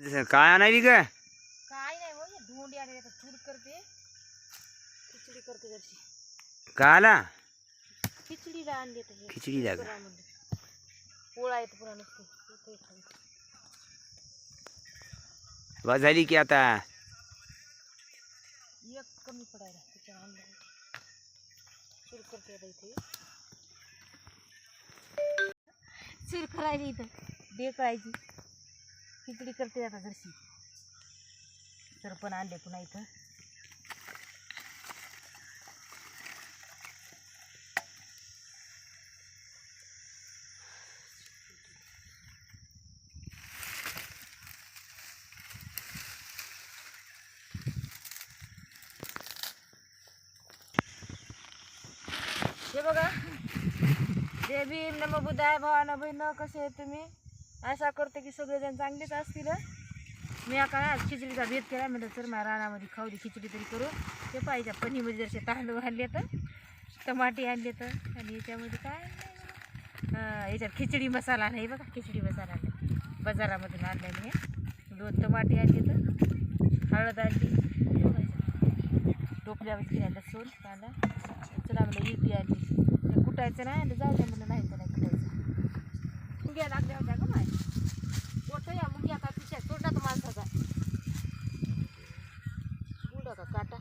जसं काय आणायली का काय नाही हो करते खिचडी करते जरशी का आला खिचडीला आणले तर हे. खिचडीला का? करा म्हणलं. पोळा येतो पुन्हा नसते ते. बस झाली की आता एक कमी पडायला त्याच्या आणलं चूर करते आता इथे चूर करायची इथं दे करायची खिचडी करते आता जरशी. तर पण आणले पुन्हा इथं. हे बघा. जय भीम नम न भवाना बहिण कसे आहे तुम्ही? असा करते की सगळेजण चांगलेच असतील मी आता आज खिचडीचा भेद केला म्हणलं तर माझ्या रानामध्ये खाऊली खिचडी तरी करू. ते पाहिजे पनीमध्ये जरसे तांदूळ आणले तर टमाटे आणले तर आणि याच्यामध्ये काय याच्यात खिचडी मसाला नाही बघा खिचडी मसाला आणला बाजारामधून आणला मी दोन टमाटे आणले तर हळद आणली. टोपल्यावरती केला सोन कांदा चला म्हणलं युपी आणली. कुटायचं नाही आणि जाऊ द्या म्हणलं नाही तर नाही कुटायचं मुंग्या लागल्या होत्या का माय मोठं या मुंग्या का पिशा तोडला तर माणसाचा बुडा का काटा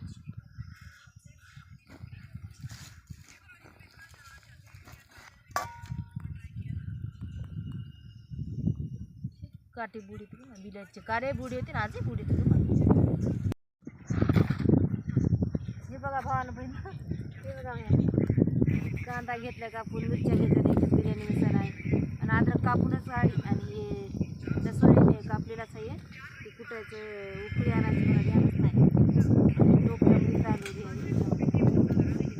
काटे बुडी होती बिलाचे. कारे बुडी होते ना आजही बुडी होती हे बघा भावानं बहीण हे बघा कांदा घेतला कापून मिरच्या घेतल्या त्याच्यात बिर्याणी मसाला आहे. आणि अद्रक कापूनच आहे आणि हे लसूण कापलेलाच आहे. ते कुटायचं उकळी आणायचं मला ध्यानच नाही टोपल्यामध्ये चालू घ्यावी त्याच्यामध्ये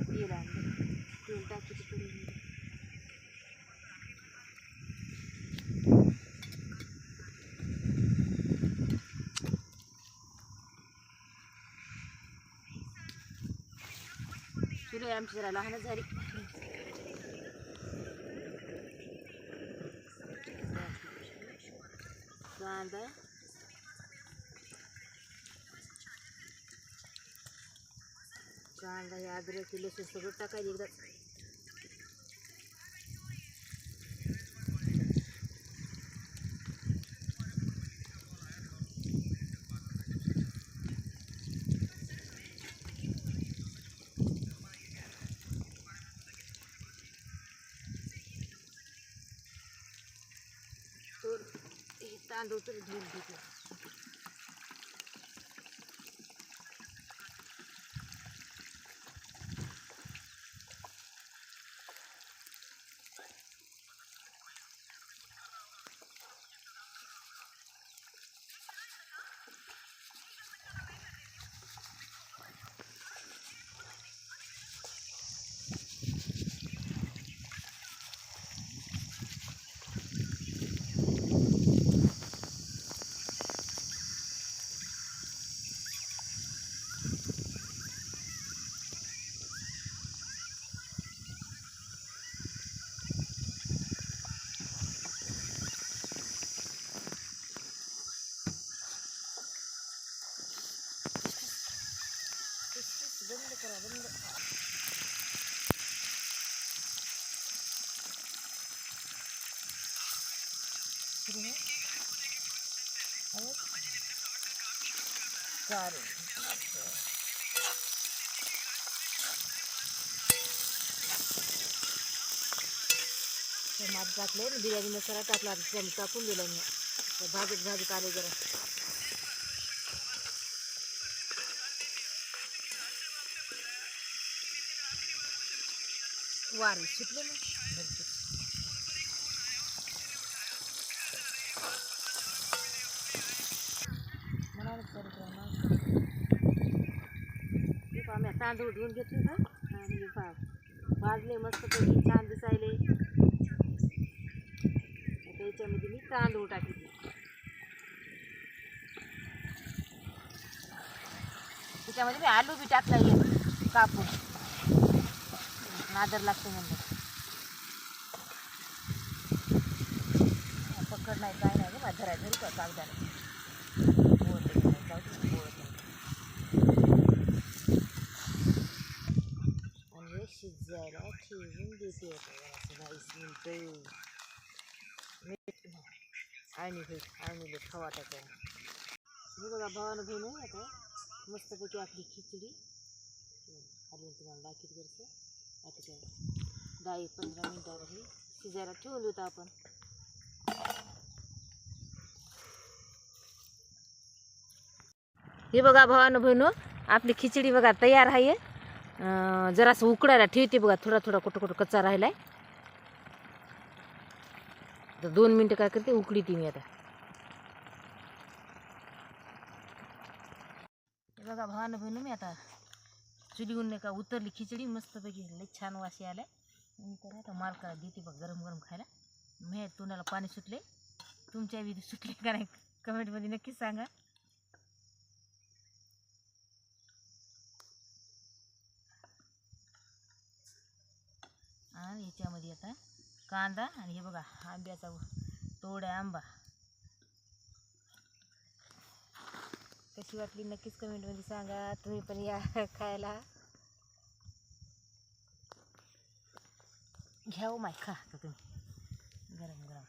तेल आणलं तेल टाकी तिकडे तुला आमची जरा लहानच झाली. कांदा. कांदा हे अद्रक हे लसूण सगळं टाकायचं एकदा तांदूळ तरी धुवून घेते. सुरू आहे. हळद. चालेल टमाट टाकले बिर्याणी मसाला टाकला टम- टाकून दिला मी भाजत भाजत आले जरा वारे सुटले ना तांदूळ धुवून घेतले ना. आणि हे भाजले मस्तपैकी छान दिसायले आता याच्यामध्ये मी तांदूळ टाकले. त्याच्यामध्ये मी आलू बी टाकला आहे कापून. नादर लागतो म्हणलं. पकड नाही काय नाही ग माझ्या धरायला धरू का कागदाला देते होतं बावीस मिनटं मीठ आणि होईल आणि खावा टाका हे बघा भावानं बहिण आता मस्तपैकी आपली खिचडी हलवून तुम्हाला दाखील करतो आता काय दहा एक पंधरा मिनटावर हे शिजायला ठेवलं होतं आपण हे बघा भावानं बहिणू आपली खिचडी बघा तयार आहे जरा जरासं उकडायला ठेवते बघा थोडा थोडा कुठं कुठं कच्चा आहे तर दोन मिनटं काय करते उकडी ती मी आता. बघा भावानं बहिणू मी आता चुलीहून नाही का उतरली खिचडी मस्तपैकी लई छान वाशी आल्या. मी तर आता मालकाला देते बघ गरम गरम खायला. मी तोंडाला पाणी सुटले तुमच्या विधी सुटले का नाही? कमेंटमध्ये नक्कीच सांगा. ह्याच्यामध्ये आता. कांदा आणि हे बघा आंब्याचा तोडा आंबा. कशी वाटली नक्कीच कमेंटमध्ये सांगा तुम्ही पण या खायला. घ्या हो माय खा तुम्ही. गरम गरम.